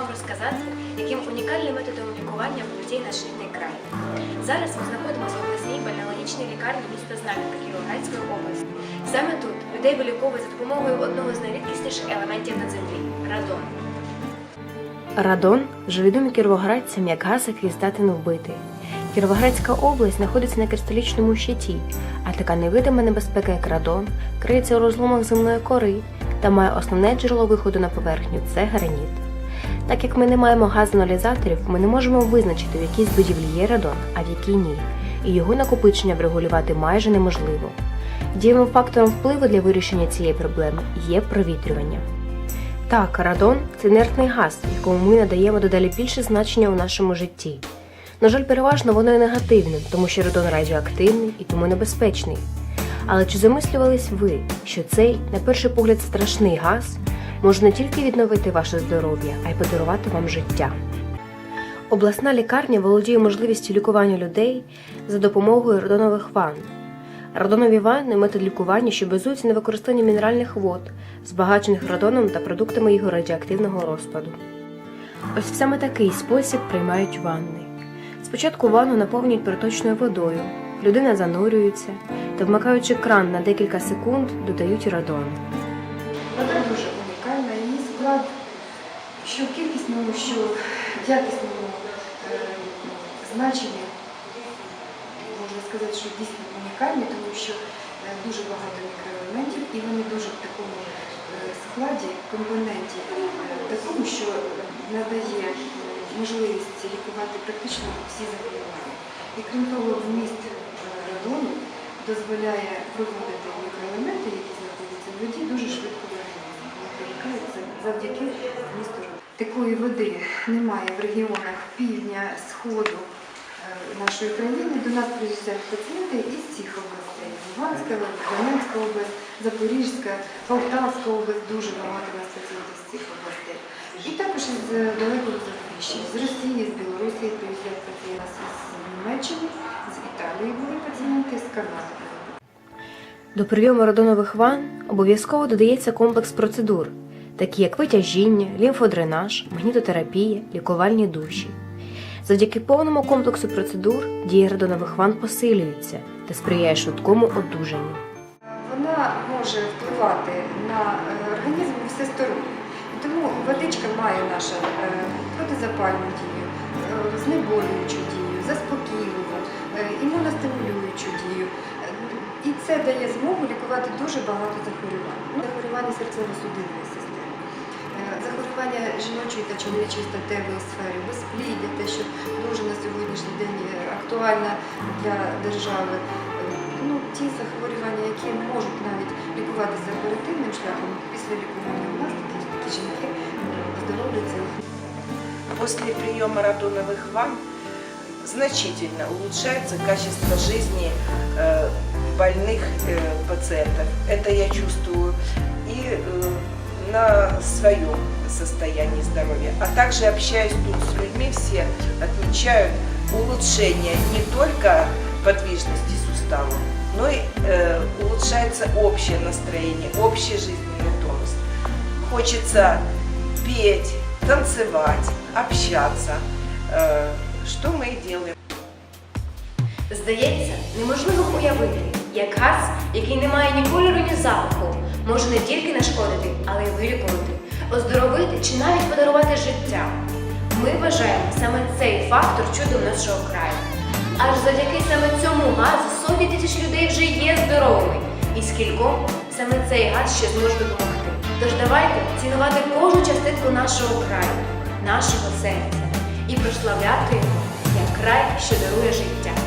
вам розказати, яким унікальним методом лікування володіє наш рідний край. Зараз ми знаходимося в обласній бальнеологічній лікарні міста Знам'янка Кіровоградської області. Саме тут людей виліковують за допомогою одного з найрідкісніших елементів на землі радон. Радон вже відомий кіровоградцям як газ, який здатен вбити. Кіровоградська область знаходиться на кристалічному щиті, а така невидима небезпека, як радон, криється у розломах земної кори та має основне джерело виходу на поверхню це граніт. Так як ми не маємо газоаналізаторів, ми не можемо визначити, в якій з будівлі є радон, а в якій ні, і його накопичення врегулювати майже неможливо. Дієвим фактором впливу для вирішення цієї проблеми є провітрювання. Так, радон це інертний газ, якому ми надаємо дедалі більше значення у нашому житті. На жаль, переважно воно є негативним, тому що радон радіоактивний і тому небезпечний. Але чи замислювались ви, що цей, на перший погляд, страшний газ може не тільки відновити ваше здоров'я, а й подарувати вам життя? Обласна лікарня володіє можливістю лікування людей за допомогою радонових ванн. Радонові ванни – метод лікування, що базується на використанні мінеральних вод, збагачених радоном та продуктами його радіоактивного розпаду. Ось саме такий спосіб приймають ванни. Спочатку ванну наповнюють проточною водою, людина занурюється та, вмикаючи кран на декілька секунд, додають радон. Вода дуже унікальна, її склад, що в кількісному, що в якісному е, значенні, можна сказати, що дійсно унікальні, тому що е, дуже багато мікроелементів і вони дуже в такому е, складі, компоненті, такому, що надає можливість лікувати практично всі захворювання. І крім того, вміст радону дозволяє проводити мікроелементи, які знаходяться в воді, дуже швидко в завдяки радону. Такої води немає в регіонах півдня, сходу е, нашої країни. До нас приїжджають пацієнти із цих областей. Луганська, Донецька область, Запорізька, Полтавська область, дуже багато нас пацієнтів з цих областей. І також із е, далекого Запоріжжя, з Росії, з Білорусі приїжджають пацієнти з Німеччини, з пацієнти, з Канади. До прийому радонових ванн обов'язково додається комплекс процедур, такі як витяжіння, лімфодренаж, магнітотерапія, лікувальні душі. Завдяки повному комплексу процедур дія радонових ванн посилюється та сприяє швидкому одужанню. Вона може впливати на е, організм всесторонньо. І Тому водичка має нашу е, протизапальну дію, е, знеболюючу дію, заспокійливу, е, імуностимулюючу дію. Е, І це дає змогу лікувати дуже багато захворювань. Ну, Захворювання серцево-судинної системи, е, захворювання жіночої та чоловічої статевої сфери, безпліддя, те, що дуже на сьогоднішній день актуально для держави. Ну, ті захворювання, які можуть навіть лікуватися оперативним шляхом, після лікування у нас такі, жінки оздоровлюються. После приема радоновых ванн значительно улучшается качество жизни э, больных э, пациентов. Это я чувствую и э, на своем состоянии здоровья. А также общаясь тут с людьми, все отмечают улучшение не только подвижности суставов, но и э, улучшается общее настроение, общий жизненный тонус. Хочется петь, танцевать, общаться, э, что мы и делаем. Здається, неможливо уявити, як газ, який не має ні кольору, ні запаху, може не тільки нашкодити, але й вилікувати, оздоровити чи навіть подарувати життя. Ми вважаємо саме цей фактор чудом нашого краю. Аж завдяки саме цьому газу сотні тисяч людей вже є здоровими. І скільком саме цей газ ще зможе допомогти. Тож давайте цінувати кожну частинку нашого краю, нашого серця і прославляти його край, що дарує життя.